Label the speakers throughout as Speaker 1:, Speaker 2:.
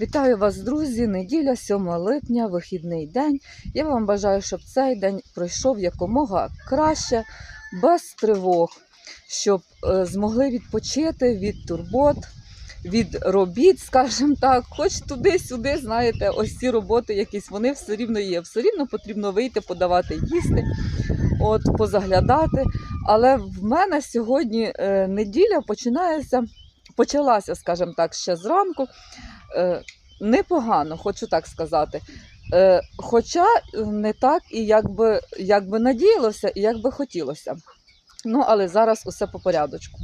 Speaker 1: Вітаю вас, друзі! Неділя, 7 липня, вихідний день. Я вам бажаю, щоб цей день пройшов якомога краще, без тривог, щоб е, змогли відпочити від турбот, від робіт, скажімо так, хоч туди-сюди, знаєте, ось ці роботи якісь, вони все рівно є. Все рівно потрібно вийти, подавати їсти, от, позаглядати. Але в мене сьогодні е, неділя починається, почалася, скажімо так, ще зранку. Е, непогано, хочу так сказати. Е, хоча не так і як би, надіялося, і як би хотілося. Ну, але зараз усе по порядочку.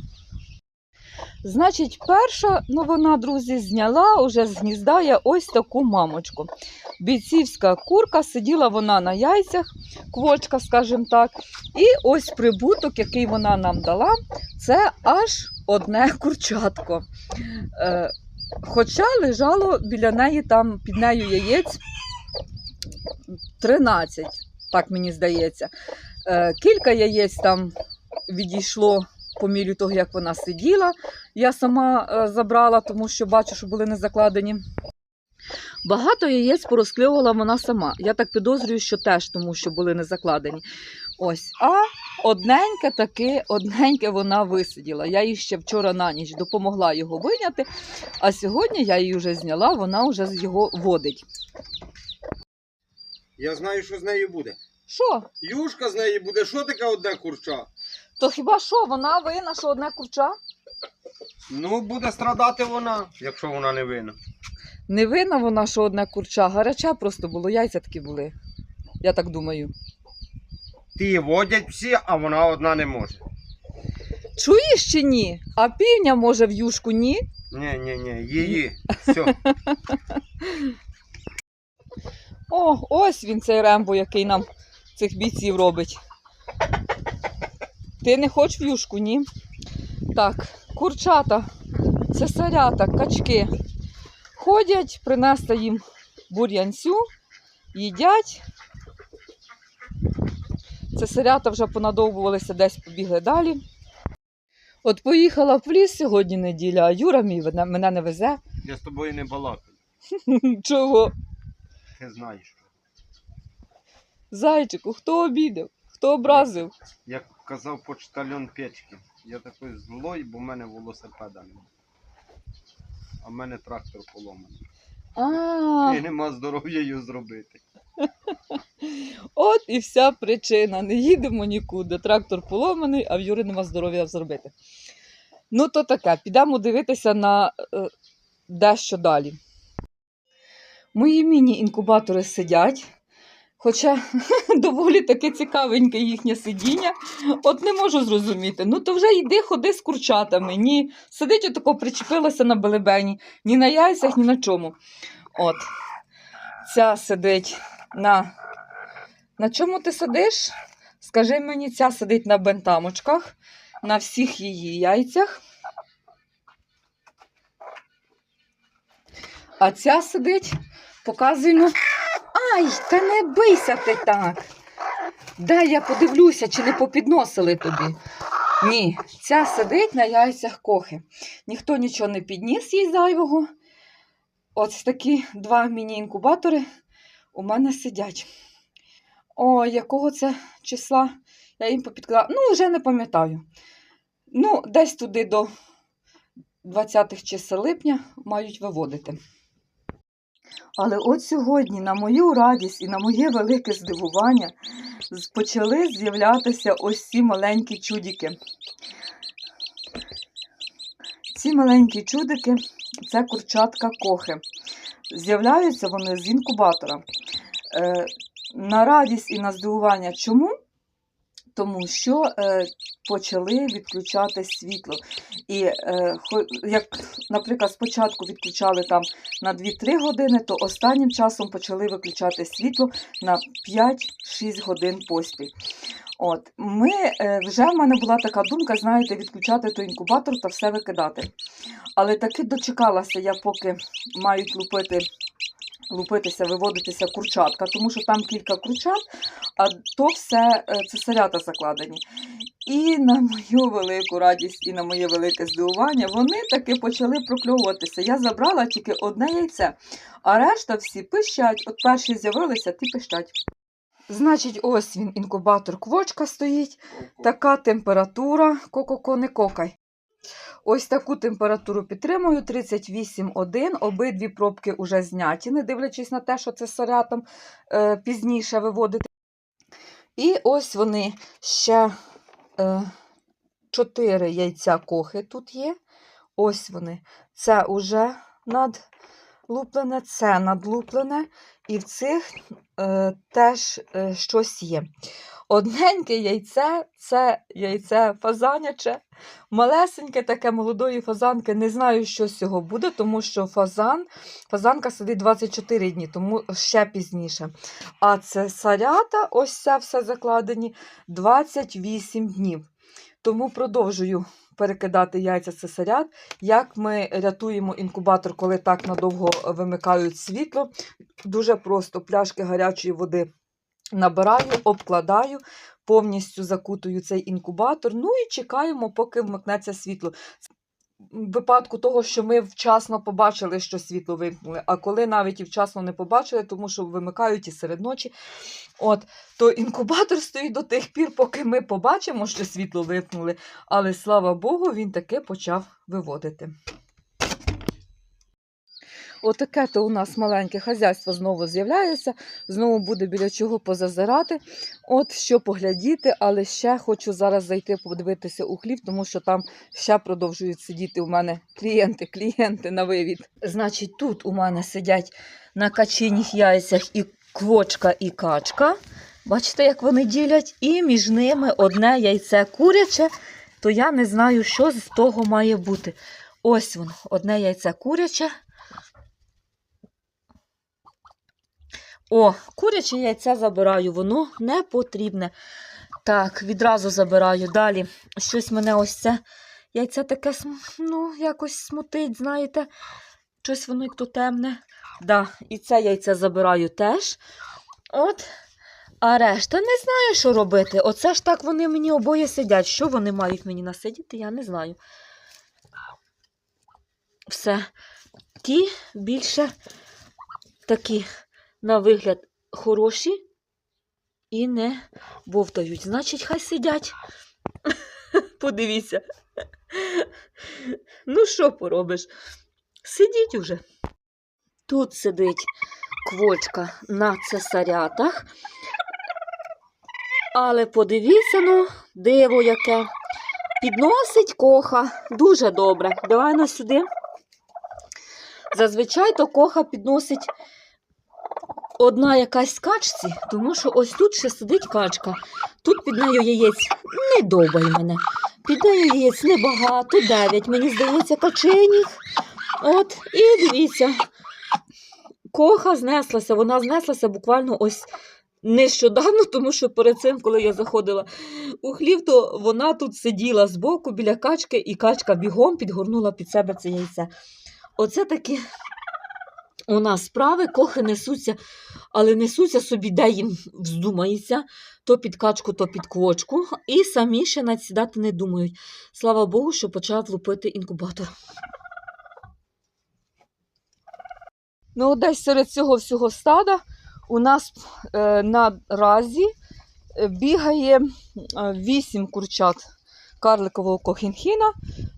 Speaker 1: Значить, перша новина, друзі, зняла уже з гнізда я ось таку мамочку. Бійцівська курка, сиділа вона на яйцях, квочка, скажімо так. І ось прибуток, який вона нам дала, це аж одне курчатко. Хоча лежало біля неї там під нею яєць 13, так мені здається. Е, Кілька яєць там відійшло по мірі того, як вона сиділа. Я сама е, забрала, тому що бачу, що були не закладені. Багато яєць порозкльовувала вона сама. Я так підозрюю, що теж тому, що були не закладені. Ось. А одненьке таки, одненьке вона висиділа. Я їй ще вчора на ніч допомогла його виняти, а сьогодні я її вже зняла, вона вже його водить.
Speaker 2: Я знаю, що з нею буде.
Speaker 1: Що?
Speaker 2: Юшка з неї буде, що таке одне курча?
Speaker 1: То хіба що, вона винна, що одне курча?
Speaker 2: Ну, буде страдати вона, якщо вона не винна.
Speaker 1: Не винна вона, що одне курча, гаряча просто було, яйця такі були. Я так думаю.
Speaker 2: Ті водять всі, а вона одна не може.
Speaker 1: Чуєш чи ні? А півня може в юшку ні?
Speaker 2: Ні, ні, ні, її. Все.
Speaker 1: О, ось він цей рембо, який нам цих бійців робить. Ти не хочеш в юшку, ні? Так, курчата, цесарята, качки ходять, принесли їм бур'янцю, їдять. Цесарята вже понадовбувалися, десь побігли далі. От поїхала в ліс сьогодні неділя, а Юра мій мене- не везе.
Speaker 2: Я з тобою не балакаю.
Speaker 1: Чого?
Speaker 2: Ти знаєш.
Speaker 1: Зайчику, хто обідав? Хто образив?
Speaker 2: Як казав почтальон Печки, я такий злой, бо в мене велосипеда немає. А в мене трактор поломаний.
Speaker 1: А,
Speaker 2: І нема здоров'я її зробити.
Speaker 1: от і вся причина. Не їдемо нікуди. Трактор поломаний, а в Юри нема здоров'я зробити. Ну, то таке, підемо дивитися на е, дещо далі. Мої міні-інкубатори сидять. Хоча доволі таке цікавеньке їхнє сидіння. От не можу зрозуміти. Ну то вже йди, ходи з курчатами. Ні, сидить отако, причепилася на белебені, ні на яйцях, ні на чому. От. Ця сидить на. На чому ти сидиш? Скажи мені, ця сидить на бентамочках, на всіх її яйцях. А ця сидить, показуй ну. Ай, та не бийся ти так. Дай я подивлюся, чи не попідносили тобі. Ні, ця сидить на яйцях кохи. Ніхто нічого не підніс їй зайвого. Ось такі два міні-інкубатори у мене сидять. О, якого це числа? Я їм попідклала. Ну, вже не пам'ятаю. Ну, десь туди до 20-х чисел липня мають виводити. Але от сьогодні, на мою радість і на моє велике здивування, почали з'являтися ось ці маленькі чудики. Ці маленькі чудики це курчатка кохи. З'являються вони з інкубатора. Е, на радість і на здивування. Чому? Тому що е, почали відключати світло. І е, як, наприклад, спочатку відключали там на 2-3 години, то останнім часом почали виключати світло на 5-6 годин поспіль. От, ми, е, вже в мене була така думка, знаєте, відключати той інкубатор та все викидати. Але таки дочекалася я, поки мають лупити лупитися, виводитися курчатка, тому що там кілька курчат, а то все е, цесарята закладені. І на мою велику радість і на моє велике здивування вони таки почали прокльовуватися. Я забрала тільки одне яйце, а решта всі пищать. От перші з'явилися, ті пищать. Значить, ось він, інкубатор квочка стоїть. Така температура, ко-ко-ко, не кокай. Ось таку температуру підтримую 38,1. Обидві пробки вже зняті, не дивлячись на те, що це сорятом е, пізніше виводити. І ось вони ще 4 яйця кохи тут є. Ось вони. Це уже надлуплене, це надлуплене, і в цих е, теж е, щось є. Одненьке яйце це яйце фазаняче. Малесеньке таке молодої фазанки. Не знаю, що з цього буде, тому що фазан, фазанка сидить 24 дні, тому ще пізніше. А це сарята, ось це все закладені 28 днів. Тому продовжую перекидати яйця цесарят. Як ми рятуємо інкубатор, коли так надовго вимикають світло. Дуже просто пляшки гарячої води набираю, обкладаю, повністю закутую цей інкубатор. Ну і чекаємо, поки вмикнеться світло. В випадку того, що ми вчасно побачили, що світло вимкнули, а коли навіть і вчасно не побачили, тому що вимикають і серед ночі, от, то інкубатор стоїть до тих пір, поки ми побачимо, що світло вимкнули. Але слава Богу, він таки почав виводити. Отаке то у нас маленьке хазяйство знову з'являється, знову буде біля чого позазирати. От що поглядіти, але ще хочу зараз зайти подивитися у хлів, тому що там ще продовжують сидіти у мене клієнти, клієнти на вивід. Значить, тут у мене сидять на качиних яйцях і квочка, і качка. Бачите, як вони ділять, і між ними одне яйце куряче, то я не знаю, що з того має бути. Ось воно, одне яйце куряче. О, куряче яйце забираю, воно не потрібне. Так, відразу забираю. Далі. Щось мене ось це яйце таке, ну, якось смутить, знаєте. Щось воно як то темне. Да, і це яйце забираю теж. От. А решта не знаю, що робити. Оце ж так вони мені обоє сидять. Що вони мають мені насидіти, я не знаю. Все. Ті більше такі на вигляд хороші і не бовтають. Значить, хай сидять. Подивіться. Ну, що поробиш? Сидіть уже. Тут сидить квочка на цесарятах. Але подивіться, ну, диво яке. Підносить коха. Дуже добре. Давай на сюди. Зазвичай то коха підносить одна якась качці, тому що ось тут ще сидить качка. Тут під нею яєць не довбай мене. Під нею яєць небагато, дев'ять, мені здається, каченіх. От, і дивіться, коха знеслася, вона знеслася буквально ось нещодавно, тому що перед цим, коли я заходила у хлів, то вона тут сиділа збоку біля качки, і качка бігом підгорнула під себе це яйце. Оце такі у нас справи, кохи несуться, але несуться собі, де їм вздумається, то під качку, то під квочку, і самі ще надсідати не думають. Слава Богу, що почав лупити інкубатор. Ну, десь серед цього всього стада у нас е, наразі е, бігає е, вісім курчат карликового кохінхіна.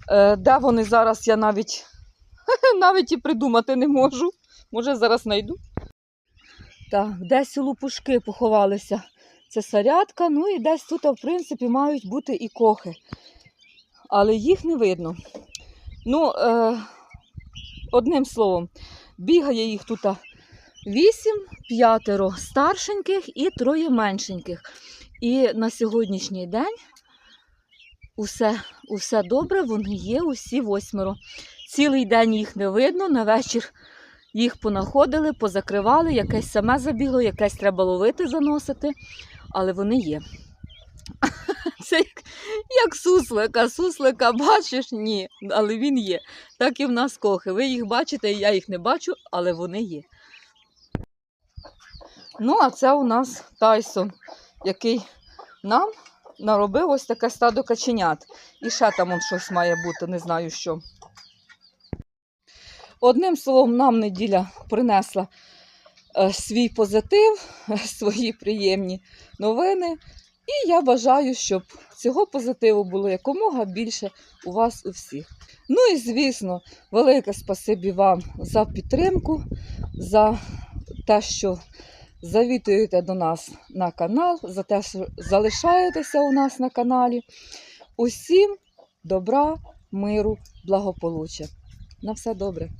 Speaker 1: Е, де вони зараз, я навіть, навіть і придумати не можу. Може, зараз знайду. Так, десь лупушки поховалися цесарятка, ну і десь тут, в принципі, мають бути і кохи. Але їх не видно. Ну, е, одним словом, бігає їх тут вісім, п'ятеро старшеньких і троє меншеньких. І на сьогоднішній день усе, усе добре, вони є усі восьмеро. Цілий день їх не видно, на вечір їх понаходили, позакривали, якесь саме забігло, якесь треба ловити, заносити, але вони є. Це як, як суслика. Суслика бачиш? Ні, але він є. Так і в нас кохи. Ви їх бачите, я їх не бачу, але вони є. Ну, а це у нас Тайсон, який нам наробив ось таке стадо каченят. І ще там он щось має бути, не знаю що. Одним словом, нам неділя принесла е, свій позитив, свої приємні новини. І я бажаю, щоб цього позитиву було якомога більше у вас у всіх. Ну і звісно, велике спасибі вам за підтримку, за те, що завітуєте до нас на канал, за те, що залишаєтеся у нас на каналі. Усім добра, миру, благополуччя. На все добре.